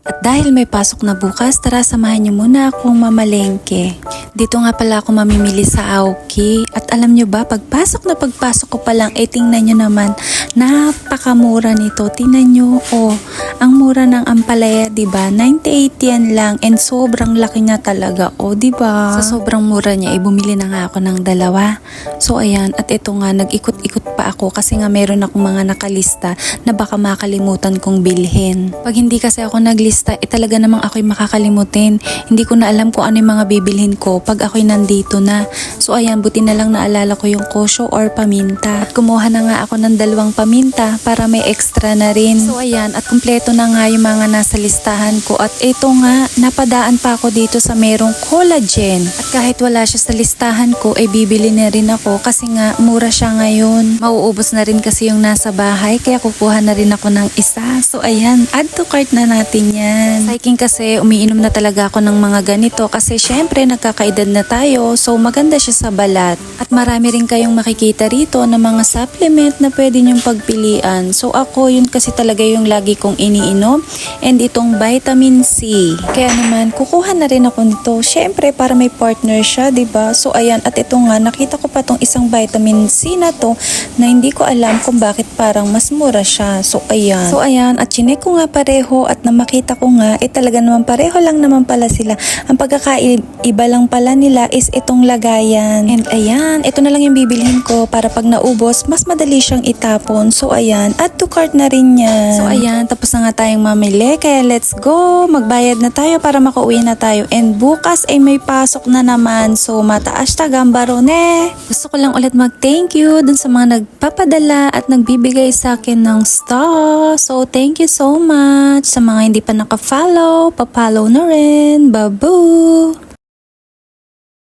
At dahil may pasok na bukas, tara samahan niyo muna akong mamalengke. Dito nga pala ako mamimili sa Aoki. At alam niyo ba, pagpasok na pagpasok ko pa lang, eh tingnan niyo naman, napakamura nito. Tingnan niyo, oh, ang mura ng ampalaya, 'di ba? 98 yan lang and sobrang laki niya talaga, oh, 'di ba? Sa sobrang mura niya, eh bumili na nga ako ng dalawa. So ayan, at ito nga nag-ikot-ikot pa ako kasi nga meron akong mga nakalista na baka makalimutan kong bilhin. Pag hindi kasi ako naglista, eh talaga namang ako'y makakalimutin. Hindi ko na alam kung ano yung mga bibilhin ko pag ako'y nandito na. So ayan, buti na lang naalala ko yung kosyo or paminta. At kumuha na nga ako ng dalawang paminta para may extra na rin. So ayan, at kumpleto na nga yung mga nasa listahan ko. At ito nga, napadaan pa ako dito sa merong collagen. At kahit wala siya sa listahan ko, eh bibili na rin ako kasi nga mura siya ngayon. Mauubos na rin kasi yung nasa bahay kaya kukuha na rin ako ng isa. So ayan, add to cart na natin yan. Cycling kasi umiinom na talaga ako ng mga ganito kasi syempre nagkakaedad na tayo so maganda siya sa balat. At marami rin kayong makikita rito na mga supplement na pwede nyong pagpilian. So ako yun kasi talaga yung lagi kong iniinom and itong vitamin C. Kaya naman kukuha na rin ako nito. Syempre para may partner siya, ba? So ayan at ito nga nakita ko pa tong isang vitamin C na to na hindi ko alam kung bakit parang mas mura siya. So ayan. So ayan at chinek ko nga pareho at na makita ko nga eh talaga naman pareho lang naman pala sila. Ang pagkakaiba lang pala nila is itong lagayan. And ayan, ito na lang yung bibilhin ko para pag naubos, mas madali siyang itapon. So ayan, add to cart na rin yan. So ayan, tapos na nga tayong mamili. Kaya let's go. Magbayad na tayo para makauwi na tayo. And bukas ay may pasok na naman. So mataas ta gambaro ne. Gusto ko lang ulit mag-thank you dun sa mga nagpapadala at nagbibigay sa akin ng star. So thank you so much. Sa mga hindi pa naka-follow, pa-follow na rin. Babu!